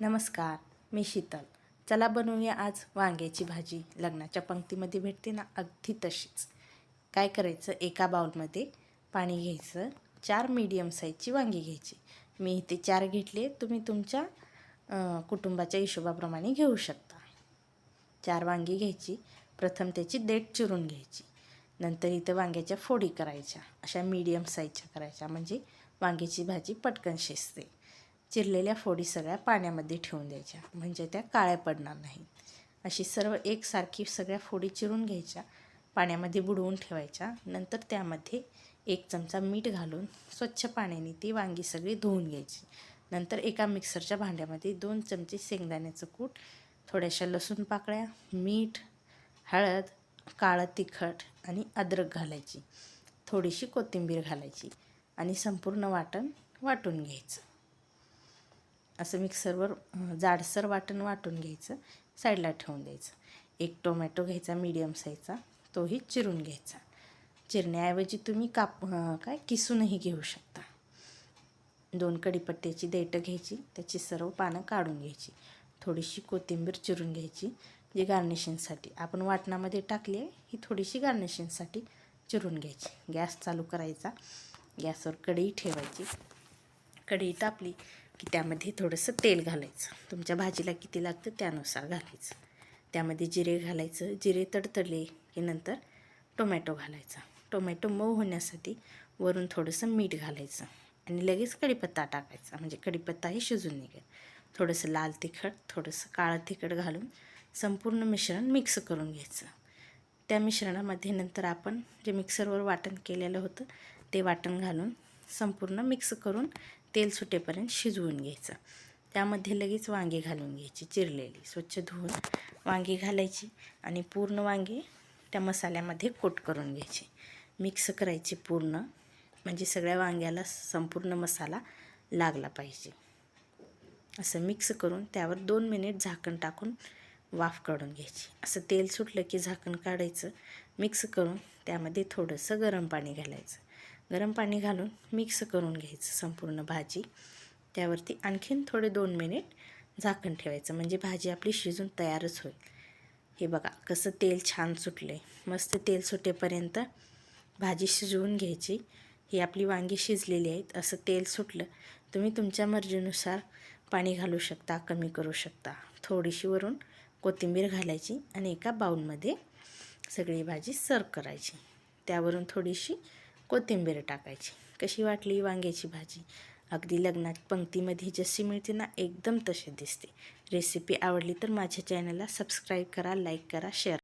नमस्कार मी शीतल. चला बनवूया आज वांग्याची भाजी. लग्नाच्या पंक्तीमध्ये भेटते ना अगदी तशीच. काय करायचं? एका बाउलमध्ये पाणी घ्यायचं. चार मीडियम साईजची वांगी घ्यायची. मी इथे चार घेतले. तुम्ही तुमच्या कुटुंबाच्या हिशोबाप्रमाणे घेऊ शकता. चार वांगी घ्यायची. प्रथम त्याची देठ चिरून घ्यायची. नंतर इथं वांग्याच्या फोडी करायच्या. अशा मीडियम साईजच्या करायच्या. म्हणजे वांग्याची भाजी पटकन शिजते. चिरलेल्या फोडी सगळ्या पाण्यामध्ये ठेवून द्यायच्या. म्हणजे त्या काळ्या पडणार नाहीत. अशी सर्व एकसारखी सगळ्या फोडी चिरून घ्यायच्या. पाण्यामध्ये बुडवून ठेवायच्या. नंतर त्यामध्ये एक चमचा मीठ घालून स्वच्छ पाण्याने ती वांगी सगळी धुवून घ्यायची. नंतर एका मिक्सरच्या भांड्यामध्ये दोन चमचे शेंगदाण्याचं कूट थोड्याशा लसूण पाकळ्या मीठ हळद काळं तिखट आणि अद्रक घालायची. थोडीशी कोथिंबीर घालायची आणि संपूर्ण वाटण वाटून घ्यायचं. असं मिक्सरवर जाडसर वाटण वाटून घ्यायचं साईडला ठेवून द्यायचं. एक टोमॅटो घ्यायचा मीडियम साईजचा तोही चिरून घ्यायचा. चिरण्याऐवजी तुम्ही काप काय किसूनही घेऊ शकता. दोन कडीपट्ट्याची देठं घ्यायची त्याची सर्व पानं काढून घ्यायची. थोडीशी कोथिंबीर चिरून घ्यायची जी गार्निशिंगसाठी आपण वाटणामध्ये टाकली आहे ही थोडीशी गार्निशिंगसाठी चिरून घ्यायची. गॅस चालू करायचा. गॅसवर कढई ठेवायची. कढई तापली की त्यामध्ये थोडंसं तेल घालायचं. तुमच्या भाजीला किती लागतं त्यानुसार घालायचं. त्यामध्ये जिरे घालायचं. जिरे तडतडले की नंतर टोमॅटो घालायचा. टोमॅटो मऊ होण्यासाठी वरून थोडंसं मीठ घालायचं आणि लगेच कढीपत्ता टाकायचा. म्हणजे कढीपत्ताही शिजून निघेल. थोडंसं लाल तिखट थोडंसं काळं तिखट घालून संपूर्ण मिश्रण मिक्स करून घ्यायचं. त्या मिश्रणामध्ये नंतर आपण जे मिक्सरवर वाटण केलेलं होतं ते वाटण घालून संपूर्ण मिक्स करून तेल सुटेपर्यंत शिजवून घ्यायचं. त्यामध्ये लगेच वांगी घालून घ्यायची चिरलेली. स्वच्छ धुवून वांगी घालायची आणि पूर्ण वांगी त्या मसाल्यामध्ये कोट करून घ्यायची. मिक्स करायची पूर्ण म्हणजे सगळ्या वांग्याला संपूर्ण मसाला लागला पाहिजे. असं मिक्स करून त्यावर दोन मिनिट झाकण टाकून वाफ काढून घ्यायची. असं तेल सुटलं की झाकण काढायचं. मिक्स करून त्यामध्ये थोडंसं गरम पाणी घालायचं. गरम पाणी घालून मिक्स करून घ्यायचं संपूर्ण भाजी. त्यावरती आणखीन थोडे दोन मिनिट झाकण ठेवायचं. म्हणजे भाजी आपली शिजून तयारच होईल. हे बघा कसं तेल छान सुटलं आहे मस्त तेल सुटेपर्यंत भाजी शिजवून घ्यायची. ही आपली वांगी शिजलेली आहेत. असं तेल सुटलं तुम्ही तुमच्या मर्जीनुसार पाणी घालू शकता कमी करू शकता. थोडीशी वरून कोथिंबीर घालायची आणि एका बाऊलमध्ये सगळी भाजी सर्व करायची. त्यावरून थोडीशी कोथिंबीर टाकायची. कशी वाटली? वांग्याची भाजी. अगदी लग्नात पंक्तीमध्ये जशी मिळते ना एकदम तशी दिसते. रेसिपी आवडली तर माझ्या चॅनलला सबस्क्राईब करा लाईक करा शेअर